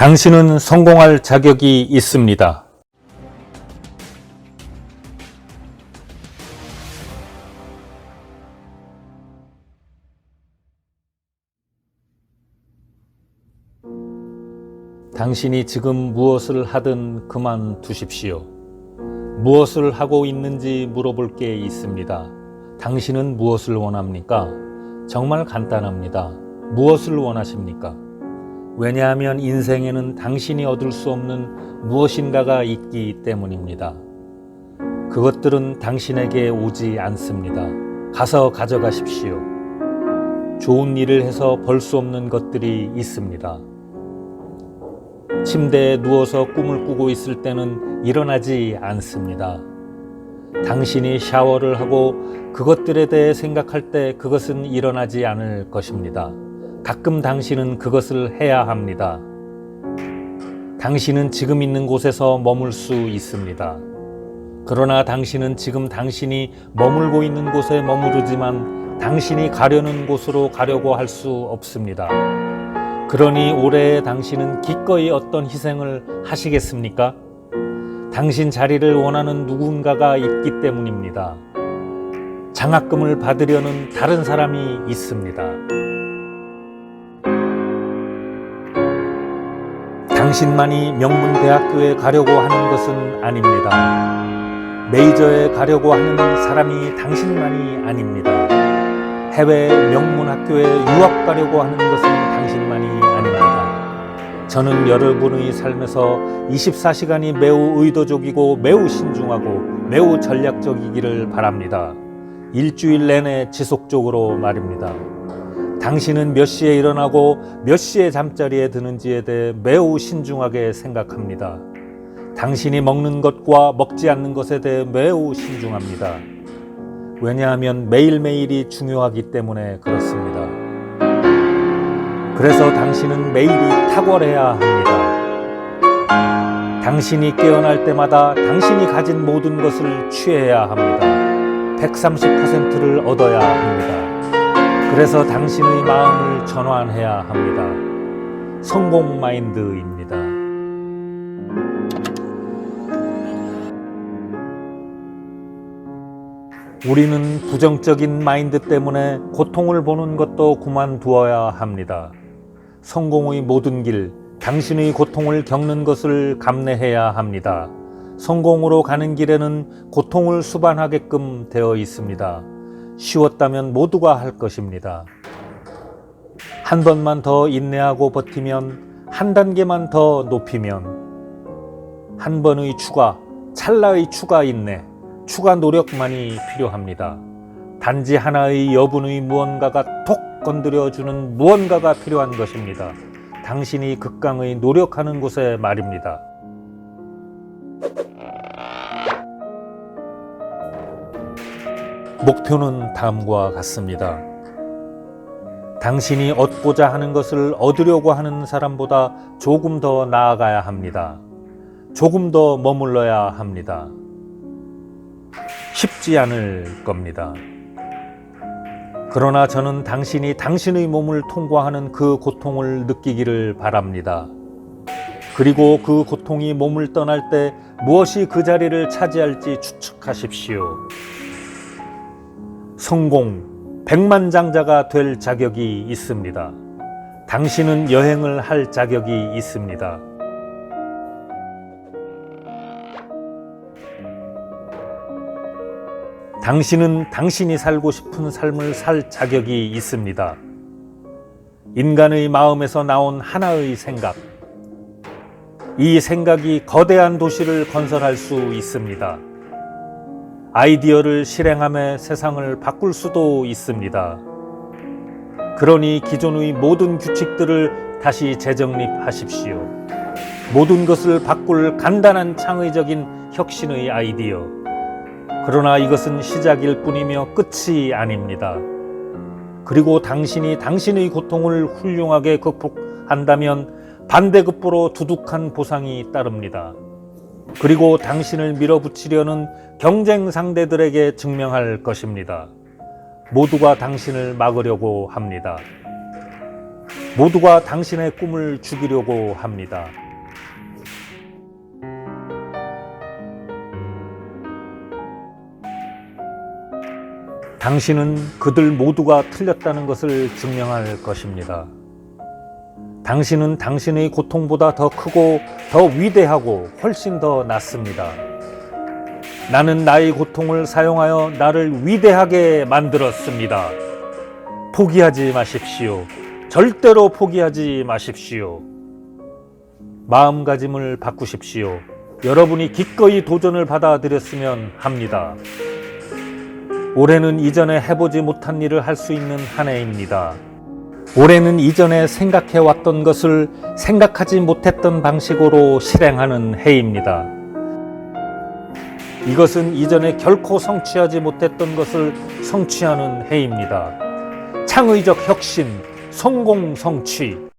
당신은 성공할 자격이 있습니다. 당신이 지금 무엇을 하든 그만두십시오. 무엇을 하고 있는지 물어볼 게 있습니다. 당신은 무엇을 원합니까? 정말 간단합니다. 무엇을 원하십니까? 왜냐하면 인생에는 당신이 얻을 수 없는 무엇인가가 있기 때문입니다. 그것들은 당신에게 오지 않습니다. 가서 가져가십시오. 좋은 일을 해서 벌 수 없는 것들이 있습니다. 침대에 누워서 꿈을 꾸고 있을 때는 일어나지 않습니다. 당신이 샤워를 하고 그것들에 대해 생각할 때 그것은 일어나지 않을 것입니다. 가끔 당신은 그것을 해야 합니다. 당신은 지금 있는 곳에서 머물 수 있습니다. 그러나 당신은 지금 당신이 머물고 있는 곳에 머무르지만 당신이 가려는 곳으로 가려고 할 수 없습니다. 그러니 올해 당신은 기꺼이 어떤 희생을 하시겠습니까? 당신 자리를 원하는 누군가가 있기 때문입니다. 장학금을 받으려는 다른 사람이 있습니다. 당신만이 명문대학교에 가려고 하는 것은 아닙니다. 메이저에 가려고 하는 사람이 당신만이 아닙니다. 해외 명문학교에 유학 가려고 하는 것은 당신만이 아닙니다. 저는 여러분의 삶에서 24시간이 매우 의도적이고 매우 신중하고 매우 전략적이기를 바랍니다. 일주일 내내 지속적으로 말입니다. 당신은 몇 시에 일어나고 몇 시에 잠자리에 드는지에 대해 매우 신중하게 생각합니다. 당신이 먹는 것과 먹지 않는 것에 대해 매우 신중합니다. 왜냐하면 매일매일이 중요하기 때문에 그렇습니다. 그래서 당신은 매일이 탁월해야 합니다. 당신이 깨어날 때마다 당신이 가진 모든 것을 취해야 합니다. 130%를 얻어야 합니다. 그래서 당신의 마음을 전환해야 합니다. 성공 마인드입니다. 우리는 부정적인 마인드 때문에 고통을 보는 것도 그만두어야 합니다. 성공의 모든 길, 당신의 고통을 겪는 것을 감내해야 합니다. 성공으로 가는 길에는 고통을 수반하게끔 되어 있습니다. 쉬웠다면 모두가 할 것입니다. 한 번만 더 인내하고 버티면 한 단계만 더 높이면 한 번의 추가, 찰나의 추가 인내, 추가 노력만이 필요합니다. 단지 하나의 여분의 무언가가 톡 건드려주는 무언가가 필요한 것입니다. 당신이 극강의 노력하는 곳에 말입니다. 목표는 다음과 같습니다. 당신이 얻고자 하는 것을 얻으려고 하는 사람보다 조금 더 나아가야 합니다. 조금 더 머물러야 합니다. 쉽지 않을 겁니다. 그러나 저는 당신이 당신의 몸을 통과하는 그 고통을 느끼기를 바랍니다. 그리고 그 고통이 몸을 떠날 때 무엇이 그 자리를 차지할지 추측하십시오. 성공, 백만장자가 될 자격이 있습니다. 당신은 여행을 할 자격이 있습니다. 당신은 당신이 살고 싶은 삶을 살 자격이 있습니다. 인간의 마음에서 나온 하나의 생각. 이 생각이 거대한 도시를 건설할 수 있습니다. 아이디어를 실행함에 세상을 바꿀 수도 있습니다. 그러니 기존의 모든 규칙들을 다시 재정립하십시오. 모든 것을 바꿀 간단한 창의적인 혁신의 아이디어. 그러나 이것은 시작일 뿐이며 끝이 아닙니다. 그리고 당신이 당신의 고통을 훌륭하게 극복한다면 반대급부로 두둑한 보상이 따릅니다. 그리고 당신을 밀어붙이려는 경쟁 상대들에게 증명할 것입니다. 모두가 당신을 막으려고 합니다. 모두가 당신의 꿈을 죽이려고 합니다. 당신은 그들 모두가 틀렸다는 것을 증명할 것입니다. 당신은 당신의 고통보다 더 크고 더 위대하고 훨씬 더 낫습니다. 나는 나의 고통을 사용하여 나를 위대하게 만들었습니다. 포기하지 마십시오. 절대로 포기하지 마십시오. 마음가짐을 바꾸십시오. 여러분이 기꺼이 도전을 받아들였으면 합니다. 올해는 이전에 해보지 못한 일을 할 수 있는 한 해입니다. 올해는 이전에 생각해 왔던 것을 생각하지 못했던 방식으로 실행하는 해입니다. 이것은 이전에 결코 성취하지 못했던 것을 성취하는 해입니다. 창의적 혁신, 성공 성취,